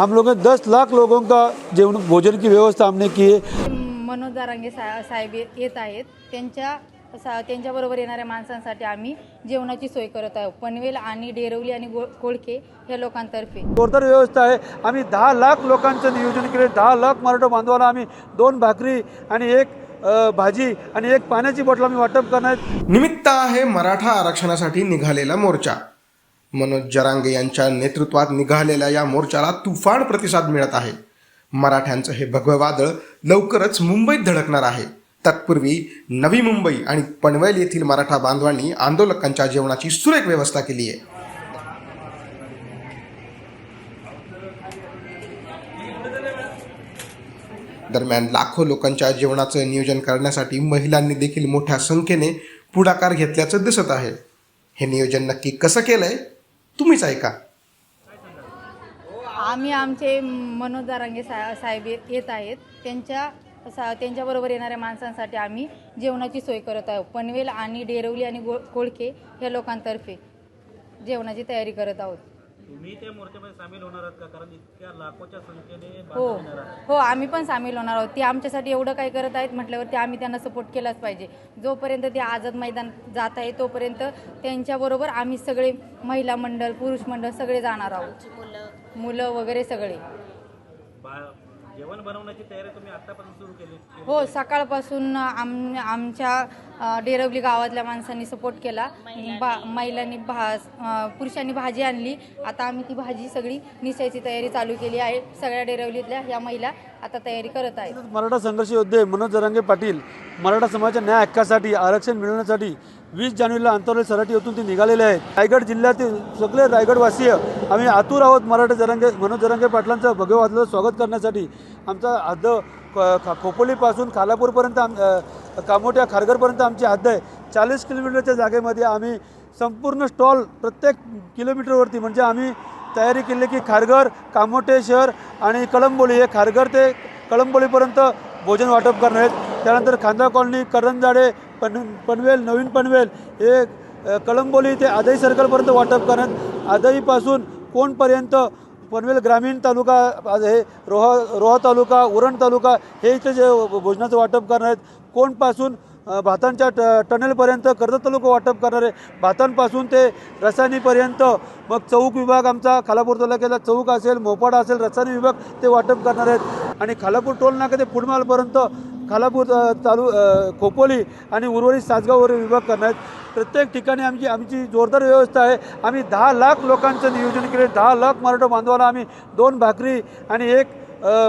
हम लोगों ने दस लाख लोगों का जीवन भोजन की व्यवस्था हमने की है। मनोज दारांगे सा साहेब ये- येत आहेत. त्यांच्या सा त्यांच्याबरोबर येणाऱ्या माणसांसाठी आम्ही जेवणाची सोय करत आहोत. पनवेल आणि डेरवली आणि गो कोळखे या लोकांतर्फे. जोरदार व्यवस्था आहे. आम्ही दहा लाख लोकांचं नियोजन केले दहा लाख मराठा बांधवाला आम्ही दोन भाकरी आणि एक अ, भाजी आणि एक पाण्याची बॉटल आम्ही वाटप करणार. निमित्त आहे मराठा आरक्षणासाठी निघालेला मोर्चा. मनोज जरांगे यांच्या नेतृत्वात निघालेल्या या मोर्चाला तुफान प्रतिसाद मिळत आहे. मराठ्यांचं हे भगवं वादळ लवकरच मुंबईत धडकणार आहे. तत्पूर्वी नवी मुंबई आणि पनवेल येथील मराठा बांधवांनी आंदोलकांच्या जेवणाची सुरेख व्यवस्था केली आहे. दरम्यान लाखो लोकांच्या जेवणाचं नियोजन करण्यासाठी महिलांनी देखील मोठ्या संख्येने पुढाकार घेतल्याचं दिसत आहे. हे नियोजन नक्की कसं केलंय? तुम्हीच ऐका आम्ही आमचे मनोज दारांगे सा साहेब येत आहेत. त्यांच्या सा त्यांच्याबरोबर येणाऱ्या माणसांसाठी आम्ही जेवणाची सोय करत आहोत. पनवेल आणि डेरवली आणि गो कोळके ह्या लोकांतर्फे जेवणाची तयारी करत आहोत. तुम्ही त्या मोर्चामध्ये सामील होणार आहात का? कारण इतक्या लाखोच्या संख्येने हो. हो आम्ही पण सामील होणार आहोत. ते आमच्यासाठी एवढं काय करत आहेत म्हटल्यावरती आम्ही त्यांना सपोर्ट केलाच पाहिजे. जोपर्यंत ते आझाद मैदान जात आहे तोपर्यंत त्यांच्याबरोबर आम्ही सगळे महिला मंडळ पुरुष मंडळ सगळे जाणार आहोत. मुलं वगैरे सगळे. बा जेवण बनवण्याची तयारी तुम्ही आतापासून सुरू केली हो सकाळपासून आम आमच्या डेरवली गावातल्या माणसांनी सपोर्ट केला. बा महिलांनी भा पुरुषांनी भाजी आणली. आता आम्ही ती भाजी सगळी निसायची तयारी चालू केली आहे. सगळ्या डेरवलीतल्या ह्या महिला आता तयारी करत आहेत. मराठा संघर्ष योद्धे मनोज जरांगे पाटील मराठा समाजाच्या न्याय हक्कासाठी आरक्षण मिळवण्यासाठी वीस जानेवारीला अंतरवली सराठी येथून ते निघालेले आहेत. रायगड जिल्ह्यातील सगळे रायगडवासीय आम्ही आतूर आहोत मराठा जरांगे मनोज जरांगे पाटलांचं भगवे स्वागत करण्यासाठी. आमचा हद्द ख खा- खोपोलीपासून खालापूरपर्यंत आम कामोट्या खारघरपर्यंत आमची हद्द आहे. चाळीस किलोमीटरच्या जागेमध्ये आम्ही संपूर्ण स्टॉल प्रत्येक किलोमीटरवरती म्हणजे आम्ही तयारी केली की खारघर कामोटे शहर आणि कळंबोली. हे खारघर ते कळंबोलीपर्यंत भोजन वाटप करणार आहेत. त्यानंतर खांदा कॉलनी करंजाडे पन पनवेल नवीन पनवेल हे अ, कळंबोली ते आदई सर्कलपर्यंत वाटप करण्यात आदईपासून कोणपर्यंत पनवेल ग्रामीण तालुका आज हे रोहा रोहा तालुका उरण तालुका हे इथे जे भोजनाचं वाटप करणार आहेत. कोणपासून भातांच्या ट टनेलपर्यंत कर्जत तालुका वाटप करणार आहे. भातांपासून ते रसायनीपर्यंत मग चौक विभाग आमचा खालापूर तालुक्याला चौक असेल मोपाडा असेल रसायनी विभाग ते वाटप करणार आहेत. आणि खालापूर टोल नाका ते पुडमालपर्यंत खालापूर अ, तालु खोपोली आणि उर्वरित सासगाववर विभाग करणार आहेत प्रत्येक ठिकाणी आमची आमची जोरदार व्यवस्था आहे. आम्ही दहा लाख लोकांचं नियोजन केले. दहा लाख मराठा बांधवाला आम्ही दोन भाकरी आणि एक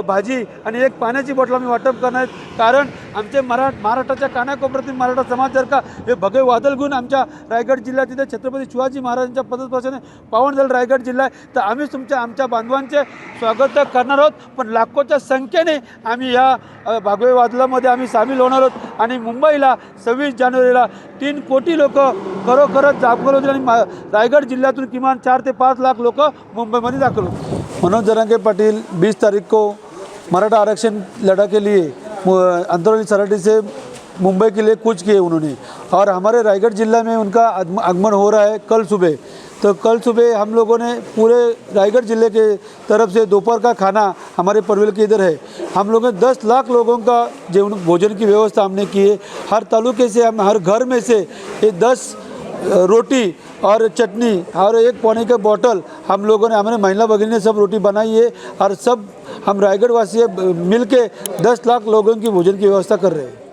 भाजी आणि एक पाण्याची बॉटल आम्ही वाटप करणार आहेत. कारण आमचे मरा महाराष्ट्राच्या कानाकोपऱ्यातील मराठा समाज जर का हे भगे वादळ घेऊन आमच्या रायगड जिल्ह्यात तिथे छत्रपती शिवाजी महाराजांच्या पदपासून पावन झालं रायगड जिल्हा आहे तर आम्ही तुमच्या आमच्या बांधवांचे स्वागत करणार आहोत. पण लाखोच्या संख्येने आम्ही या भागवे वादळामध्ये आम्ही सामील होणार आहोत. आणि मुंबईला सव्वीस जानेवारीला तीन कोटी लोक खरोखरच दाखल होतील आणि मा- रायगड जिल्ह्यातून किमान चार ते पाच लाख लोक मुंबईमध्ये दाखल होतील. मनोज जरांगे पाटिल बीस तारीख को मराठा आरक्षण लड़ा के लिए अंतरौली अंतरवली सराठी से मुंबई के लिए कूच किए उन्होंने। और हमारे रायगढ़ जिला में उनका आगमन हो रहा है कल सुबह। तो कल सुबह हम लोगों ने पूरे रायगढ़ जिले के तरफ से दोपहर का खाना हमारे परवेल के इधर है। हम लोगों ने दस लाख लोगों का जीवन भोजन की व्यवस्था हमने की है। हर तालुके से हम हर घर में से ये दस रोटी और चटनी और एक पानी का बॉटल हम लोगों ने हमारे महिला भगिनी ने सब रोटी बनाई है और सब हम रायगढ़ वासी मिल के दस लाख लोगों की भोजन की व्यवस्था कर रहे हैं।